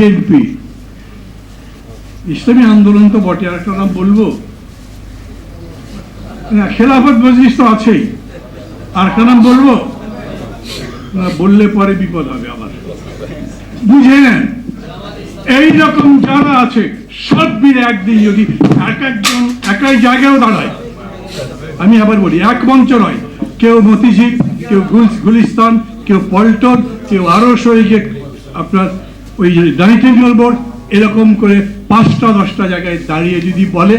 BNP ইসলামী আন্দোলন তো বটে, আর একটা নাম বলব। খেলাফত মজলিস তো আছেই। আর একটা নাম বলব বললে পরে বিপদ হবে আবার বুঝে নেন এই রকম যারা আছে, সব মিলে একদিন যদি এক একজন একাই জায়গায়ও দাঁড়ায়, আমি আবার বলি, এক মঞ্চ নয়। কেউ মতিঝিল, কেউ গুলিস্তান কেউ পল্টন, কেউ আরও শরীরে আপনার ওই ডাইটেরিয়াল বোর্ড, এরকম করে পাঁচটা, দশটা জায়গায় দাঁড়িয়ে যদি বলে,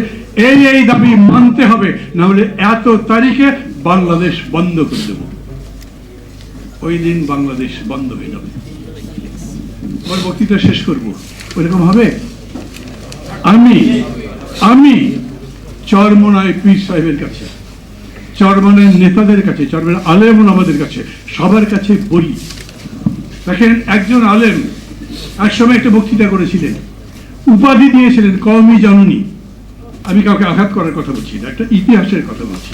এই এই দাবি মানতে হবে না হলে এত তারিখে বাংলাদেশ বন্ধ করে দেব। ওই দিন বাংলাদেশ বন্ধ হয়ে যাবে। আমার বক্তৃতা শেষ করব। ওইরকম হবে? আমি আমি চরমনায় পীর সাহেবের কাছে চরমনের নেতাদের কাছে চরমনের আলেম আমাদের কাছে, সবার কাছে বলি। দেখেন, একজন আলেম এক সময় একটা বক্তৃতা করেছিলেন। উপাধি দিয়েছিলেন কমই জননী। আমি কাউকে আঘাত করার কথা বলছি না, একটা ইতিহাসের কথা বলছি।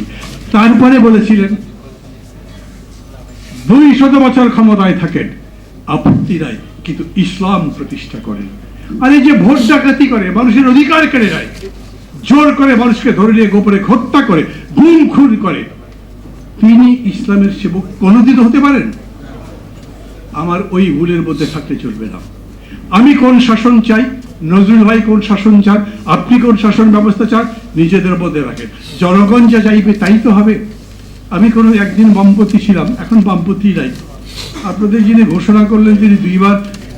তারপরে বলেছিলেন দুই শত বছর ক্ষমতায় থাকেন আপত্তি নাই কিন্তু ইসলাম প্রতিষ্ঠা করেন। আর এই যে ভোট ডাকাতি করে, মানুষের অধিকার কেড়ে নেয়, জোর করে মানুষকে ধরে নিয়ে গোপনে হত্যা করে, গুম খুন করে, তিনি ইসলামের সেবক কোনোদিন হতে পারেন? আমার ওই ভুলের মধ্যে থাকতে চলবে না। আমি কোন শাসন চাই? নজরুল ভাই কোন শাসন চান? আপনি কোন শাসন ব্যবস্থা চান? নিজেদের মধ্যে রাখেন। জনগণ যা চাইবে তাই তো হবে। আমি কোনো একদিন বামপন্থী ছিলাম, এখন বামপন্থী নাই। আপনাদের যিনি ঘোষণা করলেন, তিনি দুইবার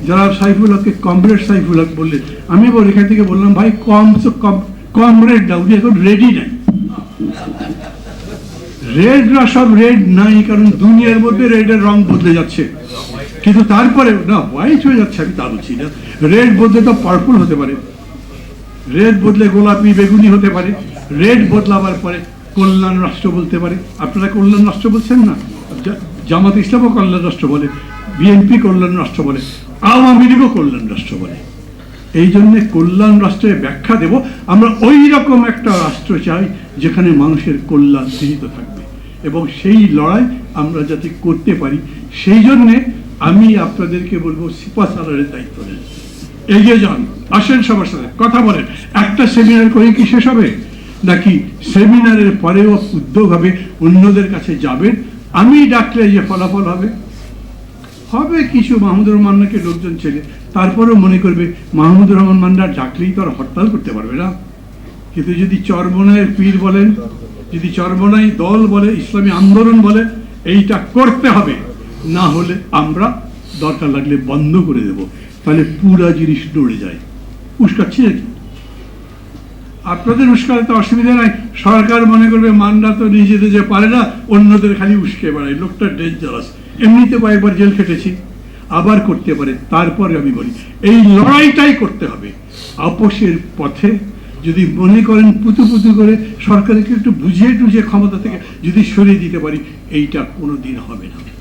যারা সাইফুল হককে কমরেড সাইফুল হক বললেন। আমি বল এখান থেকে বললাম, ভাই, কম কম, কমরেড না উনি এখন রেডি নাই। রেডরা সব রেড নাই, কারণ দুনিয়ার মধ্যে রেডের রং বদলে যাচ্ছে। কিন্তু তারপরে, না হোয়াইট হয়ে যাচ্ছে, আমি তা বলছি না রেড বদলে তো পার্পল হতে পারে। রেড বদলে গোলাপি, বেগুনি হতে পারে। রেড বদলাবার পরে কল্যাণ রাষ্ট্র বলতে পারে। আপনারা কল্যাণ রাষ্ট্র বলছেন না? জামাত ইসলামও কল্যাণ রাষ্ট্র বলে, বিএনপি কল্যাণ রাষ্ট্র বলে, আওয়ামী লীগও কল্যাণ রাষ্ট্র বলে। এই জন্য কল্যাণ রাষ্ট্রের ব্যাখ্যা দেব। আমরা ওই রকম একটা রাষ্ট্র চাই, যেখানে মানুষের কল্যাণ নিহিত থাকবে। এবং সেই লড়াই আমরা যাতে করতে পারি, সেই জন্যে আমি আপনাদেরকে বলব সিপা সালারের দায়িত্ব নেন। এগিয়ে যান, আসেন সবার সাথে, কথা বলেন। একটা সেমিনার করে কি শেষ হবে? নাকি সেমিনারের পরেও উদ্যোগ হবে, অন্যদের কাছে যাবেন? আমি ডাকলে যে ফলাফল হবে? হবে কিছু মাহমুদুর রহমানকে লোকজন ছেলে তারপরেও মনে করবে মাহমুদুর রহমান মান্না ডাকলেই তো আর হরতাল করতে পারবে না। কিন্তু যদি চরমনায়ের পীর বলেন, যদি চরমনাই দল বলে, ইসলামী আন্দোলন বলে, এইটা করতে হবে। না হলে আমরা দরকার লাগলে বন্ধ করে দেব। তাহলে পুরা জিনিস নড়ে যায়। উস্কাচ্ছি নাকি? আপনাদের উস্কালে তো অসুবিধা নাই। সরকার মনে করবে মান্না তো নিজেদের যে পারে না, অন্যদের খালি উস্কে বেড়ায়। লোকটা ডেঞ্জারাস এমনিতে কয়েকবার জেল খেটেছি। আবার করতে পারে, তারপরে আমি বলি। এই লড়াইটাই করতে হবে। আপোষের পথে যদি মনে করেন পুতু পুতু করে সরকারকে একটু বুঝিয়ে টুঝিয়ে ক্ষমতা থেকে যদি সরিয়ে দিতে পারি, এইটা কোনো দিন হবে না।